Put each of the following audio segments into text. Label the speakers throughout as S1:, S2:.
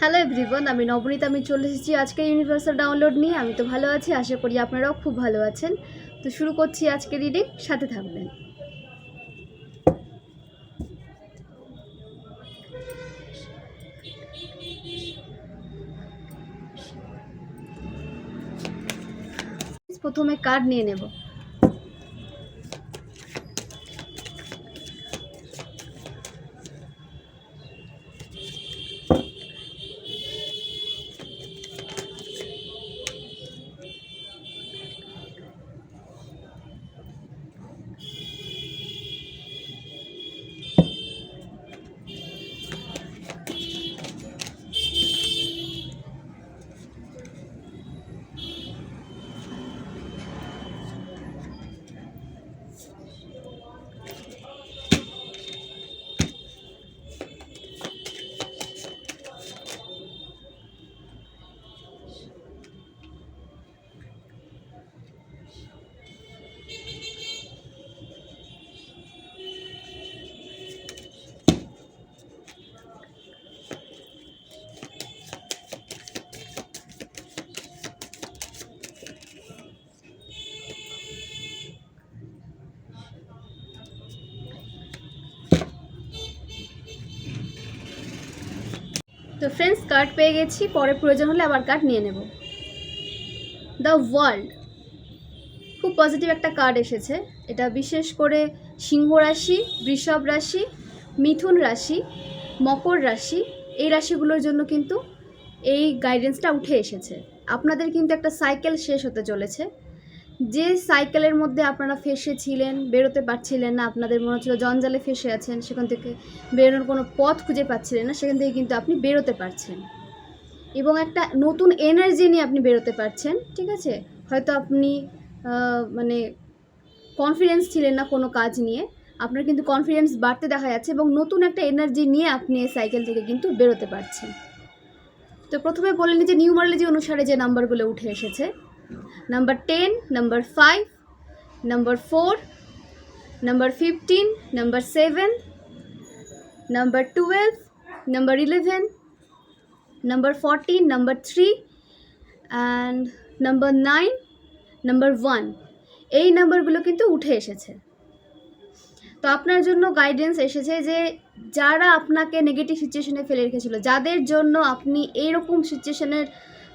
S1: Hello everyone আমি নবনীত, আমি চলে এসেছি আজকে ইউনিভার্সাল ডাউনলোড নিয়ে। আমি তো ভালো আছি, আশা করি আপনারাও খুব ভালো আছেন। তো শুরু করছি আজকে রিডিং সাথে থাকবেন। প্রথমে কার্ড নিয়ে নেব। তো ফ্রেন্ডস কার্ড পেয়ে গেছি, পরে প্রয়োজন হলে আবার কার্ড নিয়ে নেব। দ্য ওয়ার্ল্ড খুব পজিটিভ একটা কার্ড এসেছে। এটা বিশেষ করে সিংহ রাশি, বৃষভ রাশি, মিথুন রাশি, মকর রাশি, এই রাশিগুলোর জন্য কিন্তু এই গাইডেন্সটা উঠে এসেছে। আপনাদের কিন্তু একটা সাইকেল শেষ হতে চলেছে। যে সাইকেলের মধ্যে আপনারা ফেসে ছিলেন বেরোতে পারছিলেন না, আপনাদের মনে হচ্ছিল জঞ্জালে ফেসে আছেন, সেখান থেকে বেরোনোর কোনো পথ খুঁজে পাচ্ছিলেন না, সেখান থেকে কিন্তু আপনি বেরোতে পারছেন। এবং একটা নতুন এনার্জি নিয়ে আপনি বেরোতে পারছেন, ঠিক আছে? হয়তো আপনি মানে কনফিডেন্স ছিলেন না কোনো কাজ নিয়ে, আপনার কিন্তু কনফিডেন্স বাড়তে দেখা যাচ্ছে এবং নতুন একটা এনার্জি নিয়ে আপনি এই সাইকেল থেকে কিন্তু বেরোতে পারছেন। তো প্রথমে বলে নিই যে নিউমারোলজি অনুসারে যে নাম্বারগুলো উঠে এসেছে number ten number five number four number fifteen number seven number twelve number eleven number fourteen number three and number nine number one এই নাম্বারগুলো কিন্তু উঠে এসেছে। তো আপনার জন্য গাইডেন্স এসেছে যে যারা আপনাকে নেগেটিভ সিচুয়েশনে ফেলে রেখেছিল, যাদের জন্য আপনি এইরকম সিচুয়েশনের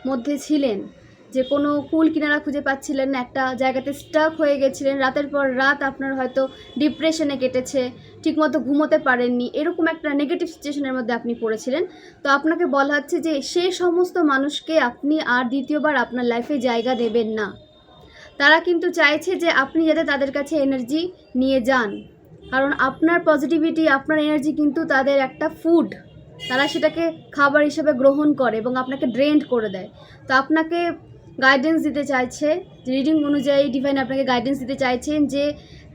S1: মধ্যে ছিলেন যে কোনো কুল কিনারা খুঁজে পাচ্ছিলেন না, একটা জায়গাতে স্টাক হয়ে গেছিলেন। রাতের পর রাত আপনার হয়তো ডিপ্রেশনে কেটেছে, ঠিকমতো ঘুমোতে পারেননি, এরকম একটা নেগেটিভ সিচুয়েশনের মধ্যে আপনি পড়েছিলেন। তো আপনাকে বলা হচ্ছে যে সেই সমস্ত মানুষকে আপনি আর দ্বিতীয়বার আপনার লাইফে জায়গা দেবেন না। তারা কিন্তু চাইছে যে আপনি যাতে তাদের কাছে এনার্জি নিয়ে যান। কারণ আপনার পজিটিভিটি আপনার এনার্জি কিন্তু তাদের একটা ফুড তারা সেটাকে খাবার হিসেবে গ্রহণ করে এবং আপনাকে ড্রেন্ড করে দেয়। তো আপনাকে গাইডেন্স দিতে চাইছে রিডিং অনুযায়ী ডিভাইন আপনাকে গাইডেন্স দিতে চাইছেন যে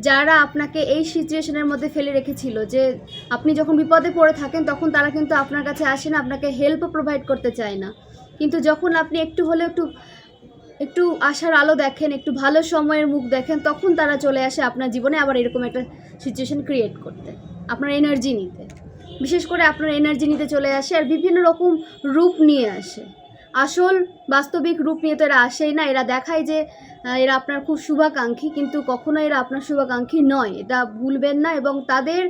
S1: যারা আপনাকে এই সিচুয়েশনের মধ্যে ফেলে রেখেছিল, যে আপনি যখন বিপদে পড়ে থাকেন তখন তারা কিন্তু আপনার কাছে আসে না, আপনাকে হেল্পও প্রোভাইড করতে চায় না। কিন্তু যখন আপনি একটু হলেও একটু একটু আশার আলো দেখেন, একটু ভালো সময়ের মুখ দেখেন, তখন তারা চলে আসে আপনার জীবনে আবার এরকম একটা সিচুয়েশন ক্রিয়েট করতে। আপনার এনার্জি নিতে। বিশেষ করে আপনার এনার্জি নিতে চলে আসে আর বিভিন্ন রকম রূপ নিয়ে আসে। আসল বাস্তবিক রূপ নিয়ে তো এরা আসেই না। এরা দেখায় যে এরা আপনার খুব শুভাকাঙ্ক্ষী, কিন্তু কখনো এরা আপনার শুভাকাঙ্ক্ষী নয়। এটা ভুলবেন না এবং তাদের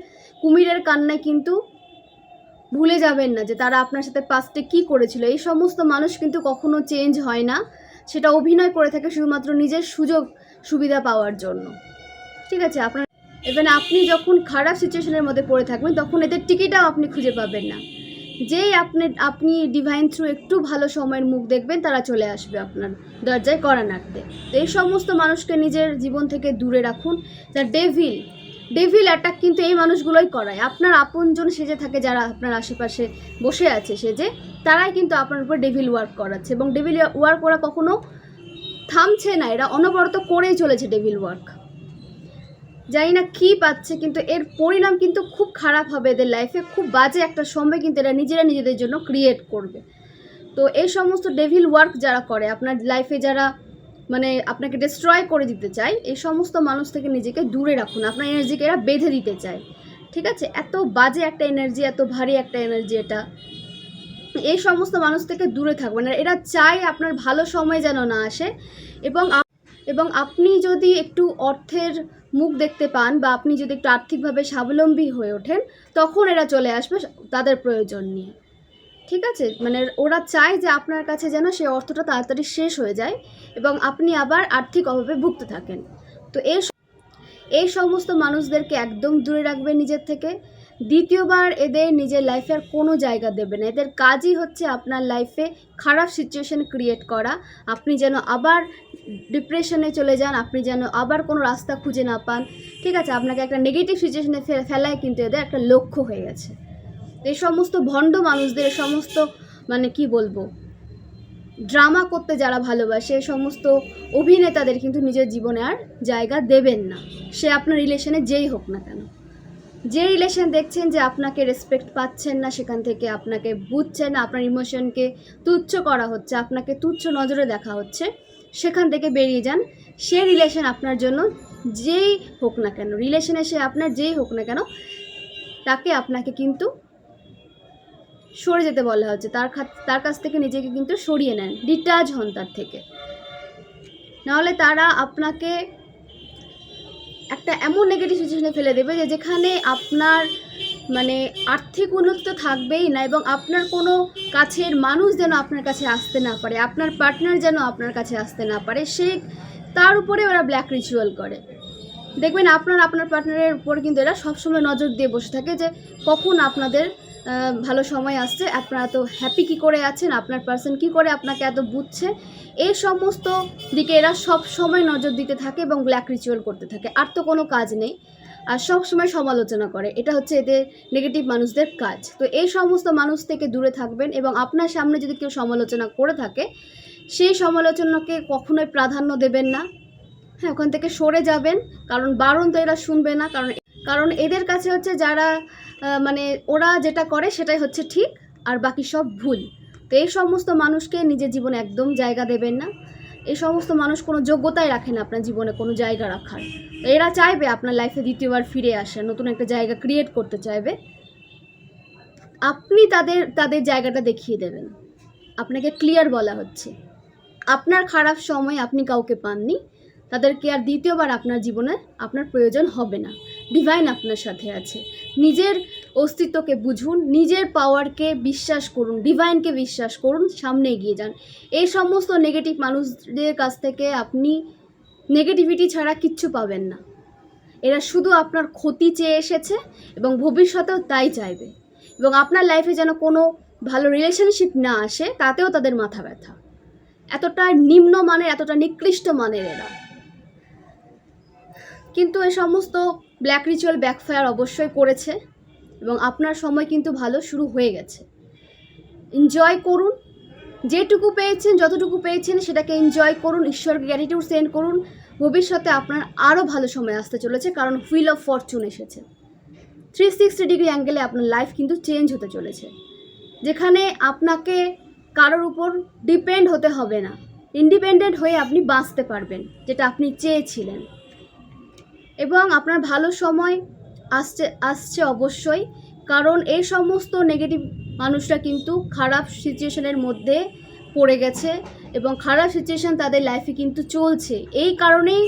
S1: কুমিরের কান্নায় কিন্তু ভুলে যাবেন না যে তারা আপনার সাথে পাস্টে কি করেছিল। এই সমস্ত মানুষ কিন্তু কখনো চেঞ্জ হয় না। সেটা অভিনয় করে থাকে শুধুমাত্র নিজের সুযোগ, সুবিধা পাওয়ার জন্য। ঠিক আছে, আপনার এবার আপনি যখন খারাপ সিচুয়েশনের মধ্যে পড়ে থাকবেন, তখন এদের টিকিটাও আপনি খুঁজে পাবেন না। যেই আপনি আপনি ডিভাইন থ্রু একটু ভালো সময়ের মুখ দেখবেন, তারা চলে আসবে আপনার দরজায় কড়া নাড়তে। তো এই সমস্ত মানুষকে নিজের জীবন থেকে দূরে রাখুন। দ্য ডেভিল ডেভিল অ্যাটাক কিন্তু এই মানুষগুলোই করায়। আপনার আপনজন সেজে থাকে যারা আপনার আশেপাশে বসে আছে সেজে, তারাই কিন্তু আপনার উপর ডেভিল ওয়ার্ক করাচ্ছে। এবং ডেভিল ওয়ার্ক ওরা কখনো থামছে না, এরা অনবরত করেই চলেছে ডেভিল ওয়ার্ক জানি না কী পাচ্ছে, কিন্তু এর পরিণাম কিন্তু খুব খারাপ হবে এদের লাইফে খুব বাজে একটা সময় কিন্তু এরা নিজেরা নিজেদের জন্য ক্রিয়েট করবে। তো এই সমস্ত ডেভিল ওয়ার্ক যারা করে, আপনার লাইফে যারা মানে আপনাকে ডিস্ট্রয় করে দিতে চায়, এই সমস্ত মানুষ থেকে নিজেকে দূরে রাখুন। আপনার এনার্জিকে এরা বেঁধে দিতে চায়। ঠিক আছে? এত বাজে একটা এনার্জি এত ভারী একটা এনার্জি এটা। এই সমস্ত মানুষ থেকে দূরে থাকবেন। আর এরা চায় আপনার ভালো সময় যেন না আসে এবং এবং আপনি যদি একটু অর্থের মুখ দেখতে পান বা আপনি যদি একটু আর্থিকভাবে স্বাবলম্বী হয়ে ওঠেন, তখন এরা চলে আসবে তাদের প্রয়োজন নিয়ে। ঠিক আছে? মানে ওরা চায় যে আপনার কাছে যেন সেই অর্থটা তাড়াতাড়ি শেষ হয়ে যায় এবং আপনি আবার আর্থিক অভাবে ভুগতে থাকেন। তো এই এই সমস্ত মানুষদেরকে একদম দূরে রাখবেন নিজের থেকে। দ্বিতীয়বার এদের নিজের লাইফে আর কোনো জায়গা দেবে না। এদের কাজই হচ্ছে আপনার লাইফে খারাপ সিচুয়েশন ক্রিয়েট করা। আপনি যেন আবার ডিপ্রেশনে চলে যান, আপনি যেন আবার কোনো রাস্তা খুঁজে না পান। ঠিক আছে, আপনাকে একটা নেগেটিভ সিচুয়েশনে ফেলায় কিন্তু এদের একটা লক্ষ্য হয়ে গেছে। এই সমস্ত ভণ্ড মানুষদের সমস্ত মানে কি বলব ড্রামা করতে যারা ভালোবাসে সমস্ত অভিনেতাদের কিন্তু নিজের জীবনে আর জায়গা দেবেন না। সে আপনার রিলেশনে যেই হোক না কেন। যে রিলেশন দেখছেন যে আপনাকে রেসপেক্ট পাচ্ছেন না, সেখান থেকে আপনাকে বুঝছেন না, আপনার ইমোশনকে তুচ্ছ করা হচ্ছে, আপনাকে তুচ্ছ নজরে দেখা হচ্ছে। সেখান থেকে বেরিয়ে যান। সে রিলেশন আপনার জন্য যেই হোক না কেন রিলেশনে সে আপনার যেই হোক না কেন, তাকে আপনাকে কিন্তু সরে যেতে বলা হচ্ছে। তার তার কাছ থেকে নিজেকে কিন্তু সরিয়ে নেন ডিটাচ হন তার থেকে। নাহলে তারা আপনাকে একটা এমন নেগেটিভ সিচুয়েশনে ফেলে দেবে যে যেখানে আপনার মানে আর্থিক উন্নতি তো থাকবেই না এবং আপনার কোনো কাছের মানুষ যেন আপনার কাছে আসতে না পারে, আপনার পার্টনার যেন আপনার কাছে আসতে না পারে, সে তার উপরে ওরা ব্ল্যাক রিচুয়াল করে। দেখবেন আপনার আপনার পার্টনারের উপর কিন্তু এরা সবসময় নজর দিয়ে বসে থাকে যে কখন আপনাদের ভালো সময় আসছে, আপনারা এত হ্যাপি কী করে আছেন, আপনার পার্সন কী করে আপনাকে এত বুঝছে? এই সমস্ত দিকে এরা সব সময় নজর দিতে থাকে এবং ব্ল্যাক রিচুয়াল করতে থাকে। আর তো কোনো কাজ নেই। আর সব সময় সমালোচনা করে। এটা হচ্ছে এদের নেগেটিভ মানুষদের কাজ। তো এই সমস্ত মানুষ থেকে দূরে থাকবেন এবং আপনার সামনে যদি কেউ সমালোচনা করে থাকে, সেই সমালোচনাকে কখনোই প্রাধান্য দেবেন না। হ্যাঁ ওখান থেকে সরে যাবেন, কারণ বারণ তো এরা শুনবে না, কারণ কারণ এদের কাছে হচ্ছে যারা মানে ওরা যেটা করে সেটাই হচ্ছে ঠিক, আর বাকি সব ভুল। তো এই সমস্ত মানুষকে নিজের জীবনে একদম জায়গা দেবেন না। এই সমস্ত মানুষ কোনো যোগ্যতাই রাখে না আপনার জীবনে কোনো জায়গা রাখার। তো এরা চাইবে আপনার লাইফে দ্বিতীয়বার ফিরে আসা, নতুন একটা জায়গা ক্রিয়েট করতে চাইবে। আপনি তাদের তাদের জায়গাটা দেখিয়ে দেবেন। আপনাকে ক্লিয়ার বলা হচ্ছে। আপনার খারাপ সময় আপনি কাউকে পাননি, তাদেরকে আর দ্বিতীয়বার আপনার জীবনে আপনার প্রয়োজন হবে না। ডিভাইন আপনার সাথে আছে। নিজের অস্তিত্বকে বুঝুন, নিজের পাওয়ারকে বিশ্বাস করুন ডিভাইনকে বিশ্বাস করুন, সামনে এগিয়ে যান। এই সমস্ত নেগেটিভ মানুষদের কাছ থেকে আপনি নেগেটিভিটি ছাড়া কিচ্ছু পাবেন না। এরা শুধু আপনার ক্ষতি চেয়ে এসেছে এবং ভবিষ্যতেও তাই চাইবে। এবং আপনার লাইফে যেন কোনো ভালো রিলেশনশিপ না আসে, তাতেও তাদের মাথা ব্যথা। এতটা নিম্ন মানের, এতটা নিকৃষ্ট মানের এরা। কিন্তু এ সমস্ত ব্ল্যাক রিচুয়াল ব্যাকফায়ার অবশ্যই করেছে। এবং আপনার সময় কিন্তু ভালো শুরু হয়ে গেছে। এনজয় করুন। যেটুকু পেয়েছেন, যতটুকু পেয়েছেন, সেটাকে এনজয় করুন, ঈশ্বরকে গ্র্যাটিটিউড সেন্ড করুন। ভবিষ্যতে আপনার আরও ভালো সময় আসতে চলেছে, কারণ হুইল অফ ফরচুন এসেছে। থ্রি সিক্সটি ডিগ্রি অ্যাঙ্গেলে আপনার লাইফ কিন্তু চেঞ্জ হতে চলেছে। যেখানে আপনাকে কারোর উপর ডিপেন্ড হতে হবে না। ইন্ডিপেন্ডেন্ট হয়ে আপনি বাঁচতে পারবেন, যেটা আপনি চেয়েছিলেন। এবং আপনার ভালো সময় আসছে আসছে অবশ্যই। কারণ এই সমস্ত নেগেটিভ মানুষরা কিন্তু খারাপ সিচুয়েশনের মধ্যে পড়ে গেছে এবং খারাপ সিচুয়েশান তাদের লাইফে কিন্তু চলছে। এই কারণেই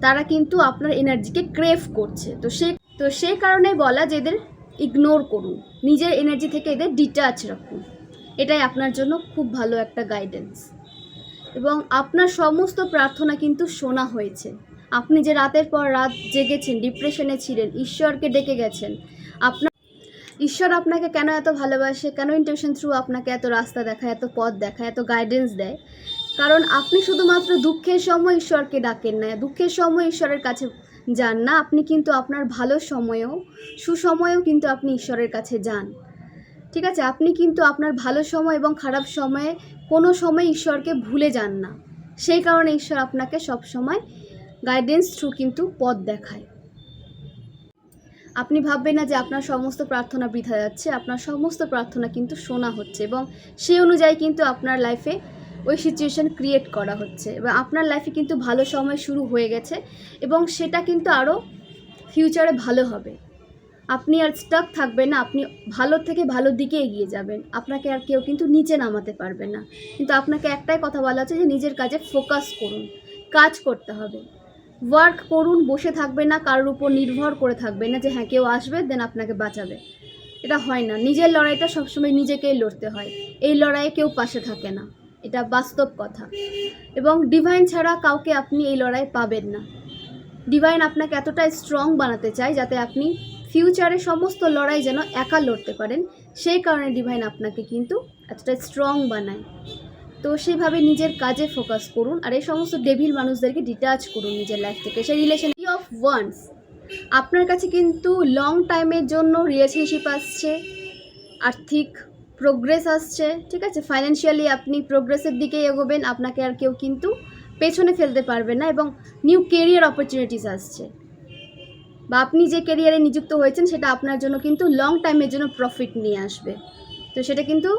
S1: তারা কিন্তু আপনার এনার্জিকে ক্রেভ করছে। তো সে, তো সেই কারণে বলা যে এদের ইগনোর করুন। নিজের এনার্জি থেকে এদের ডিটাচ রাখুন। এটাই আপনার জন্য খুব ভালো একটা গাইডেন্স এবং আপনার সমস্ত প্রার্থনা কিন্তু শোনা হয়েছে। আপনি যে রাতের পর রাত জেগেছেন ডিপ্রেশনে ছিলেন, ঈশ্বরকে ডেকে গেছেন, আপনার ঈশ্বর আপনাকে কেন এত ভালোবাসে? কেন ইন্টেনশন থ্রু আপনাকে এত রাস্তা দেখায়, এত পথ দেখায়, এত গাইডেন্স দেয়? কারণ আপনি শুধুমাত্র দুঃখের সময় ঈশ্বরকে ডাকেন না, দুঃখের সময় ঈশ্বরের কাছে যান না, আপনি কিন্তু আপনার ভালো সময়েও, সুসময়েও কিন্তু আপনি ঈশ্বরের কাছে যান। ঠিক আছে? আপনি কিন্তু আপনার ভালো সময় এবং খারাপ সময়ে কোনো সময় ঈশ্বরকে ভুলে যান না। সেই কারণে ঈশ্বর আপনাকে সব সময় গাইডেন্স থ্রু কিন্তু পথ দেখায়। আপনি ভাববেন না যে আপনার সমস্ত প্রার্থনা বৃথা যাচ্ছে, আপনার সমস্ত প্রার্থনা কিন্তু শোনা হচ্ছে এবং সেই অনুযায়ী কিন্তু আপনার লাইফে ওই সিচুয়েশন ক্রিয়েট করা হচ্ছে এবং আপনার লাইফে কিন্তু ভালো সময় শুরু হয়ে গেছে এবং সেটা কিন্তু আরও ফিউচারে ভালো হবে। আপনি আর স্টাক থাকবেন না, আপনি ভালোর থেকে ভালো দিকে এগিয়ে যাবেন। আপনাকে আর কেউ কিন্তু নিচে নামাতে পারবে না। কিন্তু আপনাকে একটাই কথা বলা আছে যে নিজের কাজে ফোকাস করুন, কাজ করতে হবে। ওয়ার্ক করুন, বসে থাকবে না, কারোর উপর নির্ভর করে থাকবে না যে হ্যাঁ কেউ আসবে, দেন আপনাকে বাঁচাবে। এটা হয় না। নিজের লড়াইটা সবসময় নিজেকেই লড়তে হয়। এই লড়াইয়ে কেউ পাশে থাকে না। এটা বাস্তব কথা। এবং ডিভাইন ছাড়া কাউকে আপনি এই লড়াই পাবেন না। ডিভাইন আপনাকে এতটাই স্ট্রং বানাতে চায় যাতে আপনি ফিউচারে সমস্ত লড়াই যেন একা লড়তে পারেন। সেই কারণে ডিভাইন আপনাকে কিন্তু এতটা স্ট্রং বানায়। তো সেভাবে নিজের কাজে ফোকাস করুন আর এই সমস্ত ডেভিল মানুষদেরকে ডিটাচ করুন নিজের লাইফ থেকে। সেই রিলেশন অফ ওয়ান্স আপনার কাছে কিন্তু লং টাইমের জন্য রিলেশনশিপ আসছে, আর্থিক প্রোগ্রেস আসছে, ঠিক আছে? ফাইন্যান্সিয়ালি আপনি প্রোগ্রেসের দিকে এগোবেন, আপনাকে আর কেউ কিন্তু পেছনে ফেলতে পারবে না এবং নিউ কেরিয়ার অপরচুনিটিস আসছে। বা আপনি যে কেরিয়ারে নিযুক্ত হয়েছেন, সেটা আপনার জন্য কিন্তু লং টাইমের জন্য প্রফিট নিয়ে আসবে। তো সেটা কিন্তু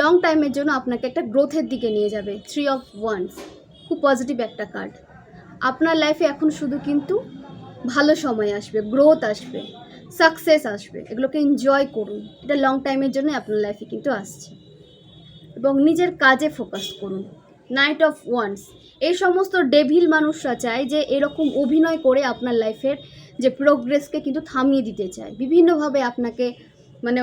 S1: লং টাইমের জন্য আপনাকে একটা গ্রোথের দিকে নিয়ে যাবে। থ্রি অফ ওয়ান্স খুব পজিটিভ একটা কার্ড আপনার লাইফে এখন শুধু কিন্তু ভালো সময় আসবে গ্রোথ আসবে সাকসেস আসবে। এগুলোকে এনজয় করুন। এটা লং টাইমের জন্য আপনার লাইফে কিন্তু আসছে। এবং নিজের কাজে ফোকাস করুন। নাইট অফ ওয়ান্স এই সমস্ত ডেভিল মানুষরা চায় যে এরকম অভিনয় করে আপনার লাইফের যে প্রোগ্রেসকে কিন্তু থামিয়ে দিতে চায়। বিভিন্নভাবে আপনাকে মানে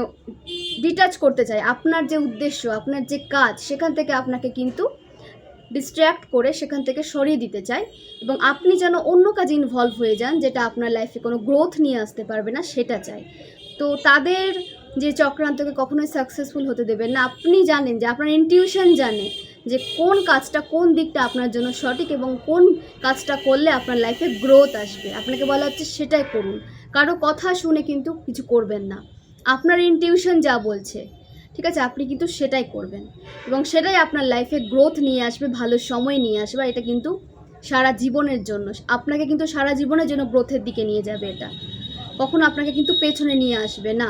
S1: ডিটাচ করতে চায়। আপনার যে উদ্দেশ্য, আপনার যে কাজ, সেখান থেকে আপনাকে কিন্তু ডিস্ট্র্যাক্ট করে সেখান থেকে সরিয়ে দিতে চায় এবং আপনি যেন অন্য কাজে ইনভলভ হয়ে যান যেটা আপনার লাইফে কোনো গ্রোথ নিয়ে আসতে পারবে না, সেটা চাই তো তাদের যে চক্রান্তকে কখনোই সাকসেসফুল হতে দেবেন না। আপনি জানেন যে, আপনার ইনটিউশন জানে যে, কোন কাজটা কোন দিকটা আপনার জন্য সঠিক এবং কোন কাজটা করলে আপনার লাইফে গ্রোথ আসবে। আপনাকে বলা হচ্ছে সেটাই করুন। কারও কথা শুনে কিন্তু কিছু করবেন না। আপনার ইনটিউশন যা বলছে, ঠিক আছে? আপনি কিন্তু সেটাই করবেন। এবং সেটাই আপনার লাইফে গ্রোথ নিয়ে আসবে, ভালো সময় নিয়ে আসবে এটা কিন্তু সারা জীবনের জন্য। আপনাকে কিন্তু সারা জীবনের জন্য গ্রোথের দিকে নিয়ে যাবে এটা। কখনো আপনাকে কিন্তু পেছনে নিয়ে আসবে না।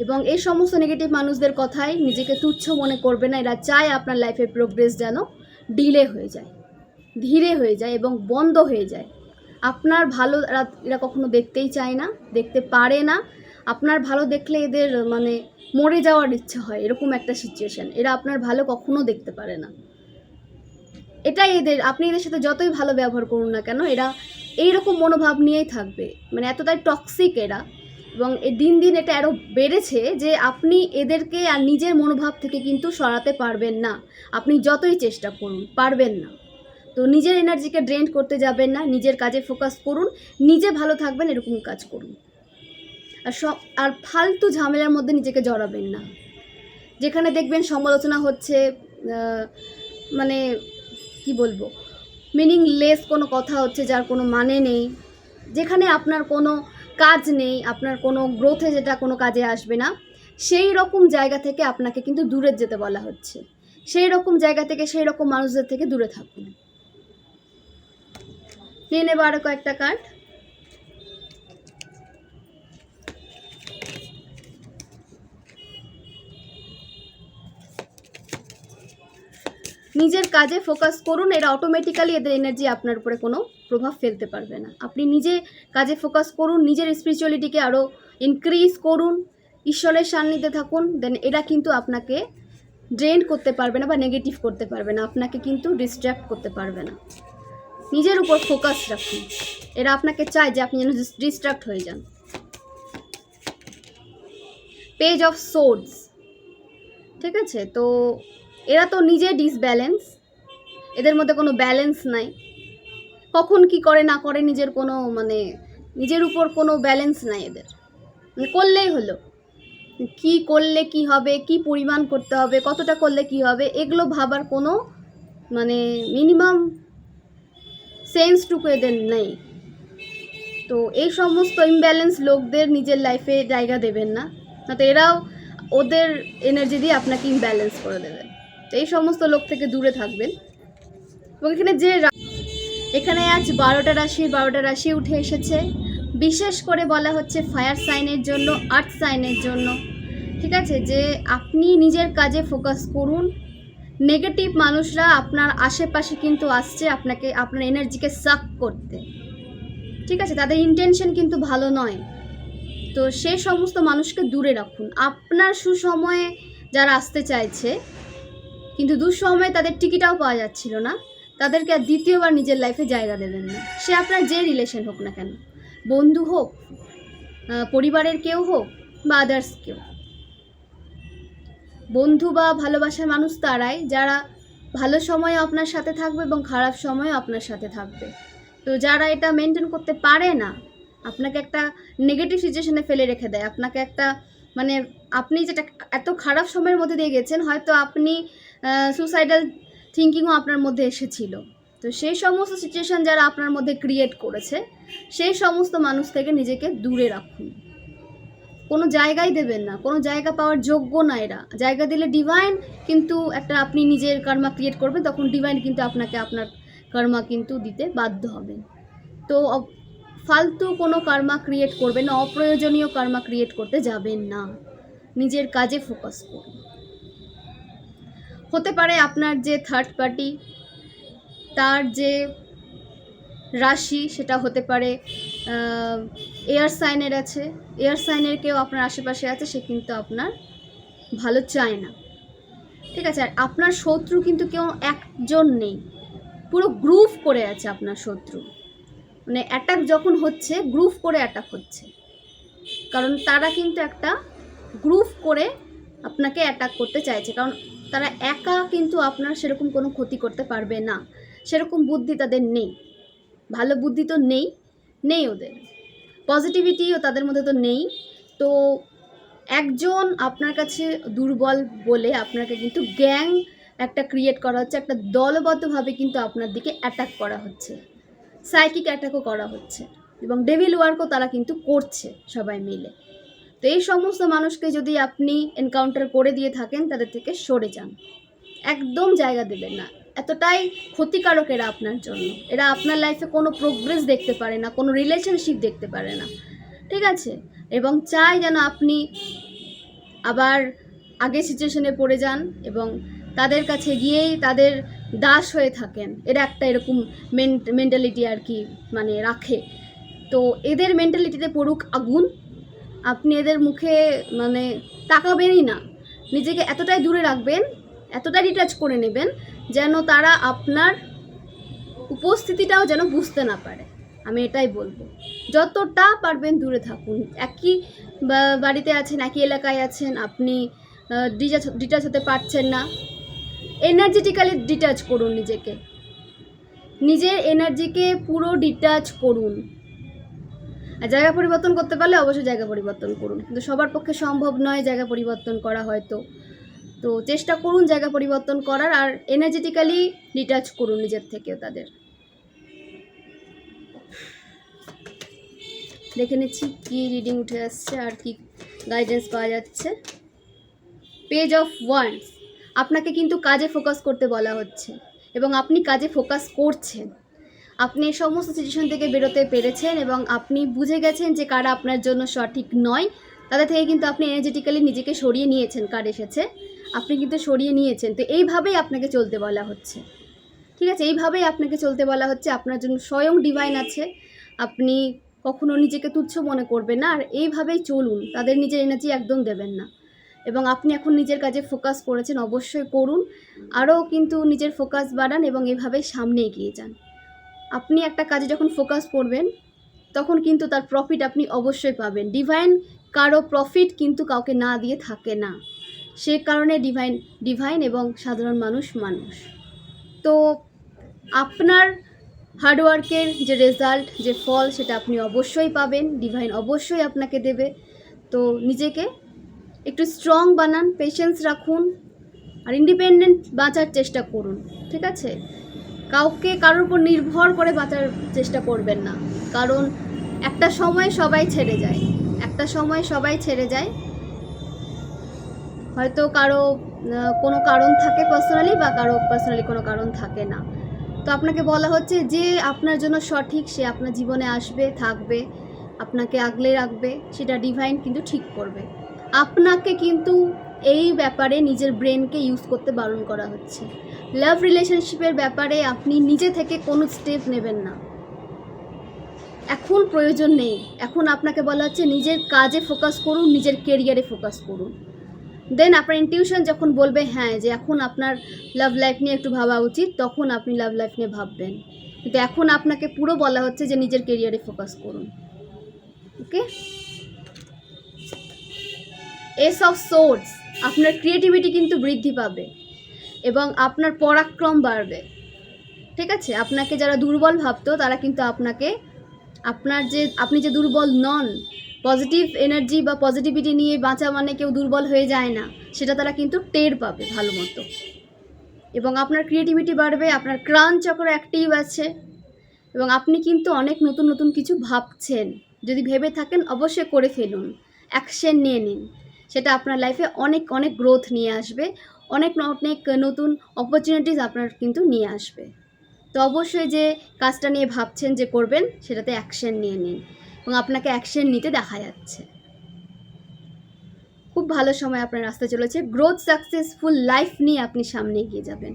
S1: এবং এই সমস্ত নেগেটিভ মানুষদের কথাই নিজেকে তুচ্ছ মনে করবে না। এরা চায় আপনার লাইফের প্রোগ্রেস যেন ডিলে হয়ে যায়, ধীরে হয়ে যায় এবং বন্ধ হয়ে যায়। আপনার ভালো, এরা কখনো দেখতেই চায় না, দেখতে পারে না। আপনার ভালো দেখলে এদের মানে মরে যাওয়ার ইচ্ছা হয়, এরকম একটা সিচুয়েশন এরা আপনার ভালো কখনো দেখতে পারে না। এটাই এদের, আপনি এদের সাথে যতই ভালো ব্যবহার করুন না কেন, এরা এইরকম মনোভাব নিয়েই থাকবে। মানে এতটাই টক্সিক এরা। এবং এ দিন দিন এটা আরও বেড়েছে যে, আপনি এদেরকে আর নিজের মনোভাব থেকে কিন্তু সরাতে পারবেন না। আপনি যতই চেষ্টা করুন, পারবেন না। তো নিজের এনার্জিকে ড্রেন করতে যাবেন না, নিজের কাজে ফোকাস করুন, নিজে ভালো থাকবেন এরকম কাজ করুন। আর আর ফালতু ঝামেলার মধ্যে নিজেকে জড়াবেন না। যেখানে দেখবেন সমালোচনা হচ্ছে মানে কি বলব মিনিংলেস কোনো কথা হচ্ছে যার কোনো মানে নেই। যেখানে আপনার কোনো কাজ নেই, আপনার কোনো গ্রোথে যেটা কোনো কাজে আসবে না, সেই রকম জায়গা থেকে আপনাকে কিন্তু দূরে যেতে বলা হচ্ছে। সেই রকম জায়গা থেকে, সেই রকম মানুষদের থেকে দূরে থাকুন। নিয়ে নেব আরও কয়েকটা কার্ড নিজের কাজে ফোকাস করুন এরা অটোমেটিক্যালি এদের এনার্জি আপনার উপরে কোনো প্রভাব ফেলতে পারবে না। আপনি নিজে কাজে ফোকাস করুন, নিজের স্পিরিচুয়ালিটিকে আরও ইনক্রিজ করুন, ঈশ্বরের সান্নিধ্যে থাকুন দেন এরা কিন্তু আপনাকে ড্রেন করতে পারবে না বা নেগেটিভ করতে পারবে না, আপনাকে কিন্তু ডিস্ট্র্যাক্ট করতে পারবে না। নিজের উপর ফোকাস রাখুন। এরা আপনাকে চায় যে আপনি যেন ডিস্ট্র্যাক্ট হয়ে যান। পেজ অফ সোর্স ঠিক আছে? তো এরা তো নিজে ডিসব্যালেন্স এদের মধ্যে কোনো ব্যালেন্স নাই। কখন কি করে না করে নিজের কোনো মানে নিজের উপর কোনো ব্যালেন্স নাই এদের। মানে করলেই হলো। কি করলে কি হবে, কি পরিমাণ করতে হবে, কতটা করলে কি হবে, এগুলো ভাবার কোনো মানে মিনিমাম সেন্সটুকু এদের নেই। তো এই সমস্ত ইমব্যালেন্স লোকদের নিজের লাইফে জায়গা দেবেন না। তো এরাও ওদের এনার্জি দিয়ে আপনাকে ইমব্যালেন্স করে দেবে। তো এই সমস্ত লোক থেকে দূরে থাকবেন। এবং এখানে যে এখানে আজ বারোটা রাশি বারোটা রাশি উঠে এসেছে। বিশেষ করে বলা হচ্ছে ফায়ার সাইনের জন্য আর্থ সাইনের জন্য। ঠিক আছে? যে আপনি নিজের কাজে ফোকাস করুন। নেগেটিভ মানুষরা আপনার আশেপাশে কিন্তু আসছে আপনাকে, আপনার এনার্জিকে সাক করতে। ঠিক আছে? তাদের ইন্টেনশন কিন্তু ভালো নয়। তো সেই সমস্ত মানুষকে দূরে রাখুন। আপনার সুসময়ে যারা আসতে চাইছে কিন্তু দুঃসময়ে তাদের টিকিটাও পাওয়া যাচ্ছিল না। তাদেরকে আর দ্বিতীয়বার নিজের লাইফে জায়গা দেবেন না। সে আপনার যে রিলেশন হোক না কেন, বন্ধু হোক পরিবারের কেউ হোক বা আদার্স কেউ। বন্ধু বা ভালোবাসার মানুষ তারাই, যারা ভালো সময়ে আপনার সাথে থাকবে এবং খারাপ সময়ে আপনার সাথে থাকবে। তো যারা এটা মেনটেন করতে পারে না, আপনাকে একটা নেগেটিভ সিচুয়েশনে ফেলে রেখে দেয়, আপনাকে একটা মানে আপনি যেটা এত খারাপ সময়ের মধ্যে দিয়ে গেছেন, হয়তো আপনি সুসাইডাল থিঙ্কিংও আপনার মধ্যে এসেছিল। তো সেই সমস্ত সিচুয়েশন যারা আপনার মধ্যে ক্রিয়েট করেছে, সেই সমস্ত মানুষ থেকে নিজেকে দূরে রাখুন। কোনো জায়গায় দেবেন না, কোনো জায়গা পাওয়ার যোগ্য না এরা। জায়গা দিলে ডিভাইন কিন্তু একটা আপনি নিজের কর্মা ক্রিয়েট করবেন, তখন ডিভাইন কিন্তু আপনাকে আপনার কর্মা কিন্তু দিতে বাধ্য হবেন তো ফালতু কোনো কর্মা ক্রিয়েট করবেন না, অপ্রয়োজনীয় কর্মা ক্রিয়েট করতে যাবেন না। নিজের কাজে ফোকাস করুন। হতে পারে আপনার যে থার্ড পার্টি তার যে রাশি, সেটা হতে পারে এয়ার সাইনের আছে। এয়ার সাইনের কেউ আপনার আশেপাশে আছে, সে কিন্তু আপনার ভালো চায় না। ঠিক আছে, আর আপনার শত্রু কিন্তু কেউ একজন নেই। পুরো গ্রুপ করে আছে আপনার শত্রু। মানে অ্যাটাক যখন হচ্ছে গ্রুপ করে অ্যাটাক হচ্ছে। কারণ তারা কিন্তু একটা গ্রুপ করে আপনাকে অ্যাটাক করতে চাইছে। কারণ তারা একা কিন্তু আপনার সেরকম কোনো ক্ষতি করতে পারবে না। সেরকম বুদ্ধি তাদের নেই। ভালো বুদ্ধি তো নেই নেই ওদের। পজিটিভিটিও তাদের মধ্যে তো নেই। তো একজন আপনার কাছে দুর্বল বলে আপনাকে কিন্তু গ্যাং একটা ক্রিয়েট করা হচ্ছে, একটা দলবদ্ধভাবে কিন্তু আপনার দিকে অ্যাটাক করা হচ্ছে। সাইকিক অ্যাটাকও করা হচ্ছে এবং ডেভিল ওয়ার্কও তারা কিন্তু করছে সবাই মিলে। তো এই সমস্ত মানুষকে যদি আপনি এনকাউন্টার করে দিয়ে থাকেন, তাদের থেকে সরে যান। একদম জায়গা দেবেন না। এতটাই ক্ষতিকারক এরা আপনার জন্য। এরা আপনার লাইফে কোনো প্রোগ্রেস দেখতে পারে না, কোনো রিলেশনশিপ দেখতে পারে না। ঠিক আছে? এবং চাই যেন আপনি আবার আগের সিচুয়েশনে পড়ে যান এবং তাদের কাছে গিয়েই তাদের দাস হয়ে থাকেন। এরা একটা এরকম মেন্টালিটি আর কি মানে রাখে। তো এদের মেন্টালিটিতে পড়ুক আগুন, আপনি এদের মুখে মানে তাকাবেনই না। নিজেকে এতটাই দূরে রাখবেন, এতটাই ডিটাচ করে নেবেন, যেন তারা আপনার উপস্থিতিটাও যেন বুঝতে না পারে। আমি এটাই বলব। যতটা পারবেন দূরে থাকুন। একই বাড়িতে আছেন, একই এলাকায় আছেন, আপনি ডিটাচ ডিটাচ হতে পারছেন না। এনার্জেটিক্যালি ডিটাচ করুন নিজেকে। নিজের এনার্জিকে পুরো ডিটাচ করুন। আর জায়গা পরিবর্তন করতে পারলে অবশ্যই জায়গা পরিবর্তন করুন। কিন্তু সবার পক্ষে সম্ভব নয় জায়গা পরিবর্তন করা হয়তো। তো চেষ্টা করুন জায়গা পরিবর্তন করার আর এনার্জেটিক্যালি ডিটাচ করুন নিজের থেকেও তাদের। দেখে নিচ্ছি কী রিডিং উঠে আসছে আর কি গাইডেন্স পাওয়া যাচ্ছে। পেজ অফ ওয়ান্স আপনাকে কিন্তু কাজে ফোকাস করতে বলা হচ্ছে এবং আপনি কাজে ফোকাস করছেন। আপনি সমস্ত সিচুয়েশন থেকে বেরোতে পেরেছেন এবং আপনি বুঝে গেছেন যে কারা আপনার জন্য সঠিক নয় তাদের থেকে কিন্তু আপনি এনার্জেটিক্যালি নিজেকে সরিয়ে নিয়েছেন, কার এসেছে। আপনি কিন্তু সরিয়ে নিয়েছেন। তো এইভাবেই আপনাকে চলতে বলা হচ্ছে। ঠিক আছে? এইভাবেই আপনাকে চলতে বলা হচ্ছে। আপনার জন্য স্বয়ং ডিভাইন আছে। আপনি কখনো নিজেকে তুচ্ছ মনে করবেন না। আর এইভাবেই চলুন। তাদের নিজের এনার্জি একদম দেবেন না। এবং আপনি এখন নিজের কাজে ফোকাস করেছেন, অবশ্যই করুন। আরও কিন্তু নিজের ফোকাস বাড়ান এবং এভাবে সামনে এগিয়ে যান। আপনি একটা কাজে যখন ফোকাস করবেন, তখন কিন্তু তার প্রফিট আপনি অবশ্যই পাবেন। ডিভাইন কারও প্রফিট কিন্তু কাউকে না দিয়ে থাকে না। সে কারণে ডিভাইন ডিভাইন এবং সাধারণ মানুষ মানুষ। তো আপনার হার্ডওয়ার্কের যে রেজাল্ট যে ফল, সেটা আপনি অবশ্যই পাবেন। ডিভাইন অবশ্যই আপনাকে দেবে। তো নিজেকে একটু স্ট্রং বানান পেশেন্স রাখুন আর ইন্ডিপেন্ডেন্ট বাঁচার চেষ্টা করুন, ঠিক আছে? কাউকে কারোর উপর নির্ভর করে বাঁচার চেষ্টা করবেন না, কারণ একটা সময় সবাই ছেড়ে যায়, একটা সময় সবাই ছেড়ে যায়। হয়তো কারও কোনো কারণ থাকে পার্সোনালি বা কারও পার্সোনালি কোনো কারণ থাকে না। তো আপনাকে বলা হচ্ছে যে আপনার জন্য সঠিক, সে আপনার জীবনে আসবে, থাকবে, আপনাকে আগলে রাখবে, সেটা ডিভাইন কিন্তু ঠিক করবে। আপনাকে কিন্তু এই ব্যাপারে নিজের ব্রেনকে ইউজ করতে বারণ করা হচ্ছে। লাভ রিলেশনশিপের ব্যাপারে আপনি নিজে থেকে কোনো স্টেপ নেবেন না। এখন প্রয়োজন নেই। এখন আপনাকে বলা হচ্ছে নিজের কাজে ফোকাস করুন, নিজের কেরিয়ারে ফোকাস করুন। দেন আপনার ইনটিউশন যখন বলবে হ্যাঁ যে এখন আপনার লাভ লাইফ নিয়ে একটু ভাবা উচিত, তখন আপনি লাভ লাইফ নিয়ে ভাববেন। কিন্তু এখন আপনাকে পুরো বলা হচ্ছে যে নিজের কেরিয়ারে ফোকাস করুন। ওকে এস অফ সোর্স আপনার ক্রিয়েটিভিটি কিন্তু বৃদ্ধি পাবে এবং আপনার পরাক্রম বাড়বে। ঠিক আছে? আপনাকে যারা দুর্বল ভাবতো, তারা কিন্তু আপনাকে, আপনার যে, আপনি যে দুর্বল নন পজিটিভ এনার্জি বা পজিটিভিটি নিয়ে বাঁচা মানে কেউ দুর্বল হয়ে যায় না, সেটা তারা কিন্তু টের পাবে ভালো মতো। এবং আপনার ক্রিয়েটিভিটি বাড়বে, আপনার ক্রান চক্র অ্যাক্টিভ আছে, এবং আপনি কিন্তু অনেক নতুন নতুন কিছু ভাবছেন। যদি ভেবে থাকেন, অবশ্যই করে ফেলুন। অ্যাকশন নিয়ে নিন। সেটা আপনার লাইফে অনেক অনেক গ্রোথ নিয়ে আসবে। অনেক অনেক নতুন অপরচুনিটিস আপনার কিন্তু নিয়ে আসবে। তো অবশ্যই যে কাজটা নিয়ে ভাবছেন, যে করবেন, সেটাতে অ্যাকশন নিয়ে নিন এবং আপনাকে অ্যাকশন নিতে দেখা যাচ্ছে। খুব ভালো সময় আপনার রাস্তা চলেছে। গ্রোথ সাকসেসফুল লাইফ নিয়ে আপনি সামনে এগিয়ে যাবেন।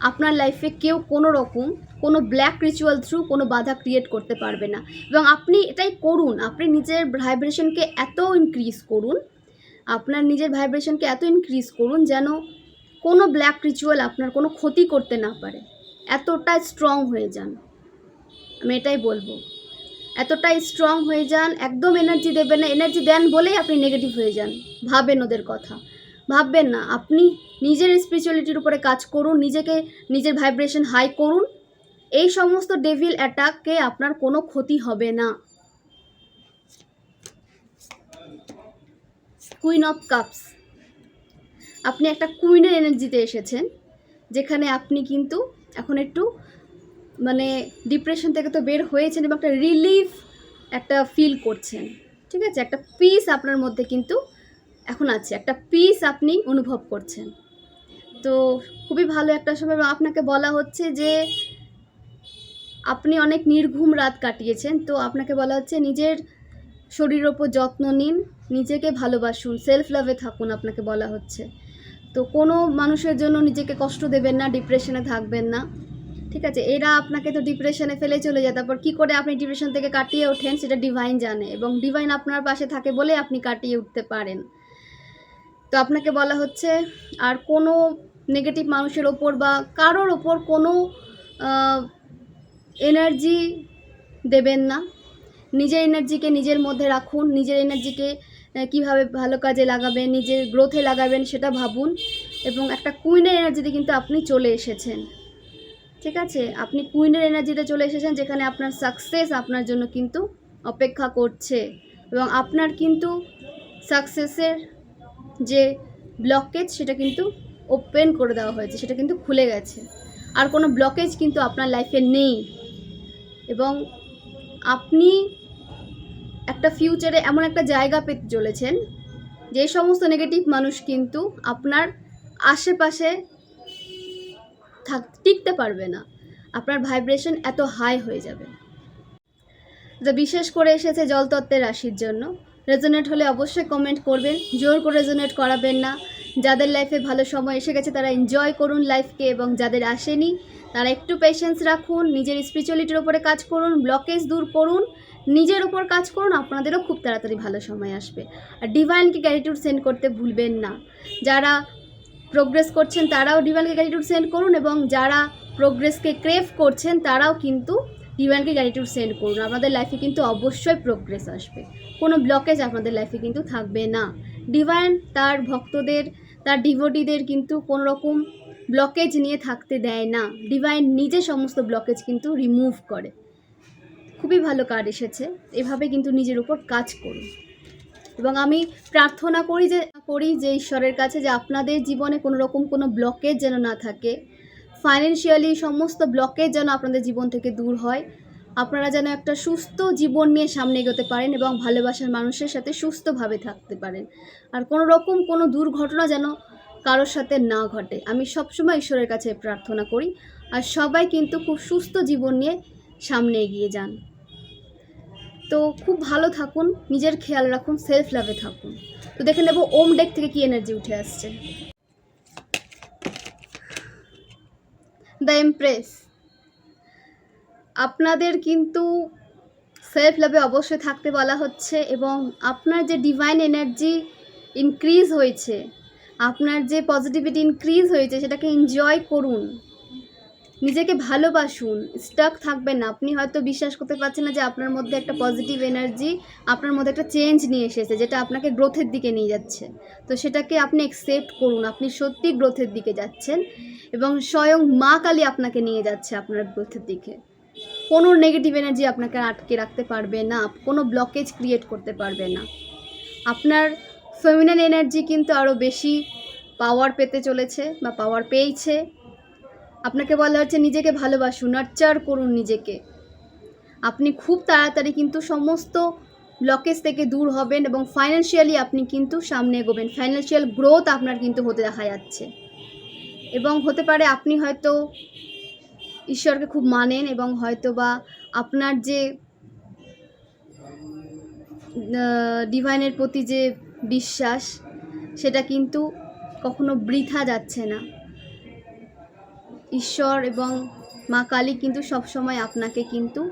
S1: আপনার লাইফে কেউ কোনো রকম, কোনো ব্ল্যাক রিচুয়াল থ্রু কোনো বাধা ক্রিয়েট করতে পারবে না। এবং আপনি এটাই করুন, আপনি নিজের ভাইব্রেশনকে এত ইনক্রিজ করুন আপনার নিজের ভাইব্রেশনকে এত ইনক্রিজ করুন যেন কোনো ব্ল্যাক রিচুয়াল আপনার কোনো ক্ষতি করতে না পারে। এতটা স্ট্রং হয়ে যান। আমি এটাই বলব। এতটাই স্ট্রং হয়ে যান, একদম এনার্জি দেবেন না এনার্জি দেন বলেই আপনি নেগেটিভ হয়ে যান। ভাবেন ওদের কথা। ভাববেন না, আপনি নিজের স্পিরিচুয়ালিটির উপরে কাজ করুন, নিজেকে, নিজের ভাইব্রেশন হাই করুন। এই সমস্ত ডেভিল অ্যাটাককে আপনার কোনো ক্ষতি হবে না। কুইন অফ কাপস আপনি একটা কুইনের এনার্জিতে এসেছেন, যেখানে আপনি কিন্তু এখন একটু মানে ডিপ্রেশন থেকে তো বের হয়েছেন এবং একটা রিলিফ একটা ফিল করছেন। ঠিক আছে? একটা পিস আপনার মধ্যে কিন্তু এখন আছে। একটা পিস আপনি অনুভব করছেন। তো খুবই ভালো একটা সময় আপনাকে বলা হচ্ছে যে আপনি অনেক নির্ঘুম রাত কাটিয়েছেন। তো আপনাকে বলা হচ্ছে নিজের শরীরের ওপর যত্ন নিন, নিজেকে ভালোবাসুন সেলফ লাভে থাকুন আপনাকে বলা হচ্ছে। তো কোনো মানুষের জন্য নিজেকে কষ্ট দেবেন না ডিপ্রেশনে থাকবেন না। ঠিক আছে? এরা আপনাকে তো ডিপ্রেশনে ফেলে চলে যায়, তারপর কী করে আপনি ডিপ্রেশন থেকে কাটিয়ে ওঠেন সেটা ডিভাইন জানে এবং ডিভাইন আপনার পাশে থাকে বলে আপনি কাটিয়ে উঠতে পারেন। তো আপনাকে বলা হচ্ছে, আর কোনো নেগেটিভ মানুষের ওপর বা কারোর ওপর কোনো এনার্জি দেবেন না। নিজের এনার্জিকে নিজের মধ্যে রাখুন, নিজের এনার্জিকে কীভাবে ভালো কাজে লাগাবেন, নিজের গ্রোথে লাগাবেন সেটা ভাবুন এবং একটা কুইনের এনার্জিতে কিন্তু আপনি চলে এসেছেন। ঠিক আছে? আপনি কুইনের এনার্জিতে চলে এসেছেন যেখানে আপনার সাকসেস আপনার জন্য কিন্তু অপেক্ষা করছে এবং আপনার কিন্তু সাকসেসের যে ব্লকেজ সেটা কিন্তু ওপেন করে দেওয়া হয়েছে, সেটা কিন্তু খুলে গেছে। আর কোনো ব্লকেজ কিন্তু আপনার লাইফে নেই এবং আপনি একটা ফিউচারে এমন একটা জায়গা পেতে চলেছেন, যে সমস্ত নেগেটিভ মানুষ কিন্তু আপনার আশেপাশে থাক, টিকতে পারবে না। আপনার ভাইব্রেশন এত হাই হয়ে যাবে। যা বিশেষ করে এসেছে জলতত্ত্বের রাশির জন্য। রেজোনেট হলে অবশ্যই কমেন্ট করবেন, জোর করে রেজোনেট করাবেন না। যাদের লাইফে ভালো সময় এসে গেছে, তারা এনজয় করুন লাইফকে এবং যাদের আসেনি, তারা একটু পেশেন্স রাখুন, নিজের স্পিরিচুয়ালিটির উপরে কাজ করুন ব্লকেজ দূর করুন নিজের উপর কাজ করুন, আপনাদেরও খুব তাড়াতাড়ি ভালো সময় আসবে। আর ডিভাইনকে গ্যাটিটিউড সেন্ড করতে ভুলবেন না। যারা প্রোগ্রেস করছেন, তারাও ডিভাইনকে গ্যাটিটিউড সেন্ড করুন এবং যারা প্রোগ্রেসকে ক্রেভ করছেন, তারাও কিন্তু ডিভাইনকে গ্যাটিটিউড সেন্ড করুন। আপনাদের লাইফে কিন্তু অবশ্যই প্রোগ্রেস আসবে। কোনো ব্লকেজ আপনাদের লাইফে কিন্তু থাকবে না। ডিভাইন তার ভক্তদের, তার ডিভোটিদের কিন্তু কোনো রকম ব্লকেজ নিয়ে থাকতে দেয় না। ডিভাইন নিজে সমস্ত ব্লকেজ কিন্তু রিমুভ করে। খুবই ভালো কার্ড এসেছে। এভাবে কিন্তু নিজের উপর কাজ করুন। এবং আমি প্রার্থনা করি যে করি যে ঈশ্বরের কাছে যে আপনাদের জীবনে কোনো রকম কোনো ব্লকেজ যেন না থাকে। ফাইন্যান্সিয়ালি সমস্ত ব্লকেজ যেন আপনাদের জীবন থেকে দূর হয়। আপনারা যেন একটা সুস্থ জীবন নিয়ে সামনে এগোতে পারেন এবং ভালোবাসার মানুষের সাথে সুস্থভাবে থাকতে পারেন। আর কোনো রকম কোনো দুর্ঘটনা যেন কারোর সাথে না ঘটে। আমি সবসময় ঈশ্বরের কাছে প্রার্থনা করি। আর সবাই কিন্তু খুব সুস্থ জীবন নিয়ে সামনে এগিয়ে যান। তো খুব ভালো থাকুন, নিজের খেয়াল রাখুন সেলফ লাভে থাকুন। তো দেখে নেব ওম ডেক থেকে কি এনার্জি উঠে আসছে। দ্য এমপ্রেস আপনাদের কিন্তু সেলফ লাভে অবশ্যই থাকতে বলা হচ্ছে এবং আপনার যে ডিভাইন এনার্জি ইনক্রিজ হয়েছে, আপনার যে পজিটিভিটি ইনক্রিজ হয়েছে, সেটাকে এনজয় করুন। নিজেকে ভালোবাসুন স্টাক থাকবেন না। আপনি হয়তো বিশ্বাস করতে পারছেন না যে আপনার মধ্যে একটা পজিটিভ এনার্জি আপনার মধ্যে একটা চেঞ্জ নিয়ে এসেছে, যেটা আপনাকে গ্রোথের দিকে নিয়ে যাচ্ছে। তো সেটাকে আপনি অ্যাকসেপ্ট করুন, আপনি সত্যি গ্রোথের দিকে যাচ্ছেন এবং স্বয়ং মা কালী আপনাকে নিয়ে যাচ্ছে আপনার গ্রোথের দিকে। কোনো নেগেটিভ এনার্জি আপনাকে আটকে রাখতে পারবে না, কোনো ব্লকেজ ক্রিয়েট করতে পারবে না। আপনার ফেমিনান এনার্জি কিন্তু আরও বেশি পাওয়ার পেতে চলেছে বা পাওয়ার পেয়েছে। আপনাকে বলা হচ্ছে নিজেকে ভালোবাসুন, নার্চার করুন নিজেকে। আপনি খুব তাড়াতাড়ি কিন্তু সমস্ত ব্লকেজ থেকে দূর হবেন এবং ফাইন্যান্সিয়ালি আপনি কিন্তু সামনে এগোবেন। ফাইন্যান্সিয়াল গ্রোথ আপনার কিন্তু হতে দেখা যাচ্ছে। এবং হতে পারে আপনি হয়তো ঈশ্বরকে খুব মানেন এবং হয়তো বা আপনার যে ডিভাইনের প্রতি যে বিশ্বাস, সেটা কিন্তু কখনো বৃথা যাচ্ছে না। ঈশ্বর এবং মা কালী কিন্তু সবসময় আপনাকে কিন্তু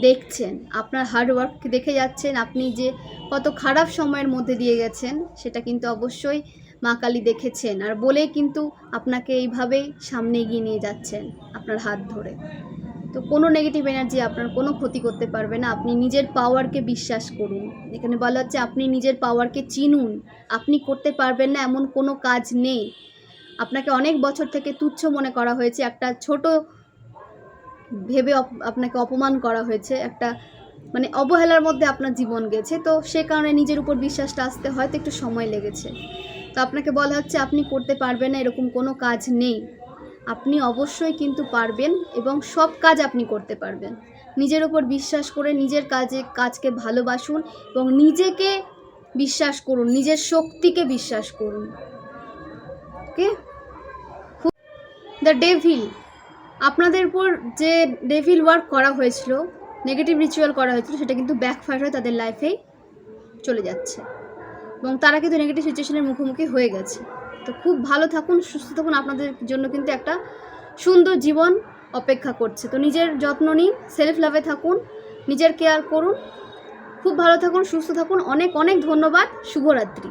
S1: দেখছেন। আপনার হার্ডওয়ার্ক দেখে যাচ্ছেন। আপনি যে কত খারাপ সময়ের মধ্যে দিয়ে গেছেন, সেটা কিন্তু অবশ্যই মা কালী দেখেছেন আর বলেই কিন্তু আপনাকে এইভাবেই সামনে এগিয়ে নিয়ে যাচ্ছেন আপনার হাত ধরে। তো কোনো নেগেটিভ এনার্জি আপনার কোনো ক্ষতি করতে পারবে না। আপনি নিজের পাওয়ারকে বিশ্বাস করুন। এখানে বলা হচ্ছে আপনি নিজের পাওয়ারকে চিনুন। আপনি করতে পারবেন না, এমন কোনো কাজ নেই। আপনাকে অনেক বছর থেকে তুচ্ছ মনে করা হয়েছে, একটা ছোট ভেবে আপনাকে অপমান করা হয়েছে, একটা মানে অবহেলার মধ্যে আপনার জীবন গেছে। তো সে কারণে নিজের উপর বিশ্বাসটা আসতে হয়তো একটু সময় লেগেছে। তো আপনাকে বলা হচ্ছে আপনি করতে পারবেন না, এরকম কোনো কাজ নেই। আপনি অবশ্যই কিন্তু পারবেন এবং সব কাজ আপনি করতে পারবেন। নিজের উপর বিশ্বাস করে নিজের কাজে, কাজকে ভালোবাসুন এবং নিজেকে বিশ্বাস করুন, নিজের শক্তিকে বিশ্বাস করুন। ওকে? দ্য ডেভিল আপনাদের উপর যে ডেভিল ওয়ার্ক করা হয়েছিল নেগেটিভ রিচুয়াল করা হয়েছিল, সেটা কিন্তু ব্যাকফায়ার হয়ে তাদের লাইফেই চলে যাচ্ছে। এবং তারা কিন্তু নেগেটিভ সিচুয়েশনের মুখোমুখি হয়ে গেছে। তো খুব ভালো থাকুন, সুস্থ থাকুন, আপনাদের জন্য কিন্তু একটা সুন্দর জীবন অপেক্ষা করছে। তো নিজের যত্ন নিন সেলফ লাভে থাকুন, নিজের কেয়ার করুন। খুব ভালো থাকুন, সুস্থ থাকুন। অনেক অনেক ধন্যবাদ। শুভরাত্রি।